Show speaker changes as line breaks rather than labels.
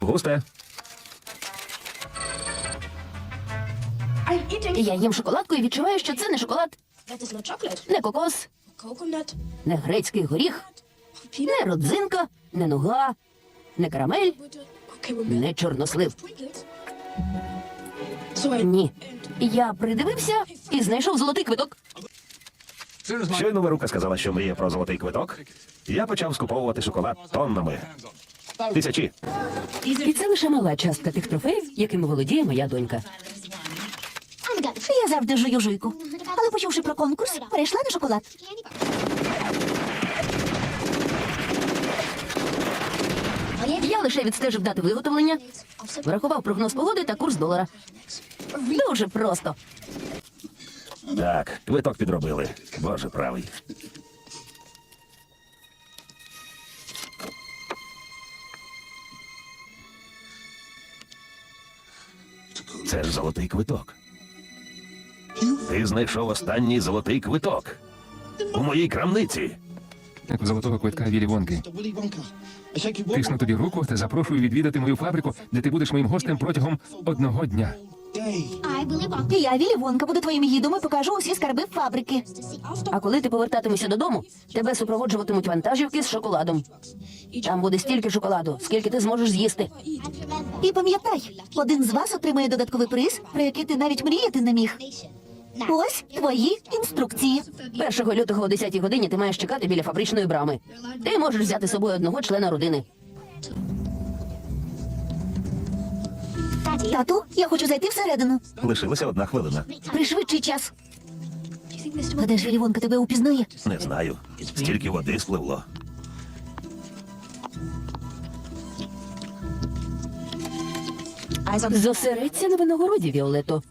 Густе.
Я їм шоколадку і відчуваю, що це не шоколад, не кокос, не грецький горіх, не родзинка, не нога, не карамель, не чорнослив. Ні. Я придивився і знайшов золотий квиток.
Щойно Верука сказала, що мріє про золотий квиток. Я почав скуповувати шоколад тоннами. Тисячі.
І це лише мала частка тих трофеїв, якими володіє моя донька.
Я завжди жую жуйку. Але почувши про конкурс, перейшла на шоколад.
Я лише відстежив дати виготовлення, врахував прогноз погоди та курс долара. Дуже просто.
Так, квиток підробили. Боже правий. Це ж золотий квиток. Ти знайшов останній золотий квиток. У моїй крамниці.
Золотого квитка Вілі Вонки. Тисну тобі руку та запрошую відвідати мою фабрику, де ти будеш моїм гостем протягом одного дня.
І я, Вілі Вонка, буду твоїм гідом і покажу усі скарби фабрики.
А коли ти повертатимешся додому, тебе супроводжуватимуть вантажівки з шоколадом. Там буде стільки шоколаду, скільки ти зможеш з'їсти.
І пам'ятай, один з вас отримає додатковий приз, про який ти навіть мріяти не міг. Ось твої інструкції.
1 лютого о 10 годині ти маєш чекати біля фабричної брами. Ти можеш взяти з собою одного члена родини.
Тату, я хочу зайти всередину.
Лишилася одна хвилина.
Пришвидший час. Гадаєш, Вілівонка тебе упізнає?
Не знаю. Стільки води спливло.
Зосередься на виногороді, Віолето.